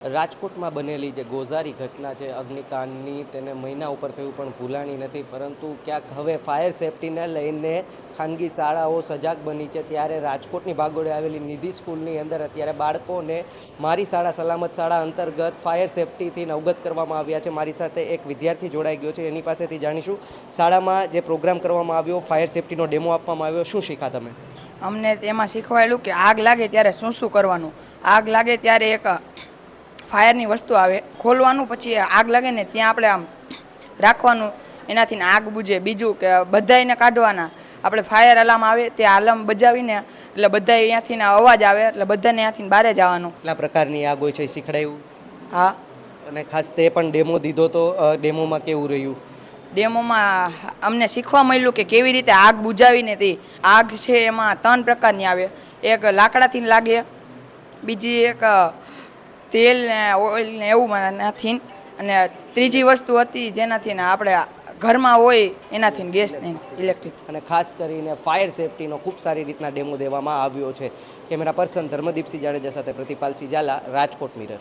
રાજકોટમાં બનેલી જે ગોઝારી ઘટના છે, અગ્નિકાંડની તેને મહિના ઉપર થયું પણ ભૂલાણી નથી. પરંતુ ક્યાંક હવે ફાયર સેફટીને લઈને ખાનગી શાળાઓ સજાગ બની છે. ત્યારે રાજકોટની ભાગોળે આવેલી નિધિ સ્કૂલની અંદર અત્યારે બાળકોને મારી શાળા, સલામત શાળા અંતર્ગત ફાયર સેફટીથી અવગત કરવામાં આવ્યા છે. મારી સાથે એક વિદ્યાર્થી જોડાઈ ગયો છે. એની પાસેથી જાણીશું શાળામાં જે પ્રોગ્રામ કરવામાં આવ્યો ફાયર સેફટીનો ડેમો આપવામાં આવ્યો. શું શીખા તમે? અમને એમાં શીખવાયેલું કે આગ લાગે ત્યારે શું શું કરવાનું? આગ લાગે ત્યારે એક ફાયરની વસ્તુ આવે ખોલવાનું પછી આગ લાગે ને ત્યાં આપણે આમ રાખવાનું એનાથી આગ બુજે. બીજું કે બધાને કાઢવાના. આપણે ફાયર અલાર્મ આવે તે અલાર્મ બજાવીને એટલે બધા અહીંયાથી અવાજ આવે એટલે બધાને અહીંયાથી બહાર જવાનું. એટલા પ્રકારની આગ હોય છે શીખડાયું? હા. અને ખાસ તે પણ ડેમો દીધો તો ડેમોમાં કેવું રહ્યું? ડેમોમાં અમને શીખવા મળ્યું કે કેવી રીતે આગ બુજાવીને તે આગ છે એમાં ત્રણ પ્રકારની આવે. એક લાકડાથી લાગે બીજી એક તેલ ને ઓઇલ ને એવું નથી અને ત્રીજી વસ્તુ હતી જેનાથી ને આપણે ઘરમાં હોય એનાથી ગેસ નહીં ઇલેક્ટ્રિક. અને ખાસ કરીને ફાયર સેફટીનો ખૂબ સારી રીતના ડેમો દેવામાં આવ્યો છે. કેમેરા પર્સન ધર્મદીપસિંહ જાડેજા સાથે પ્રતિપાલસિંહ ઝાલા રાજકોટ મિરર.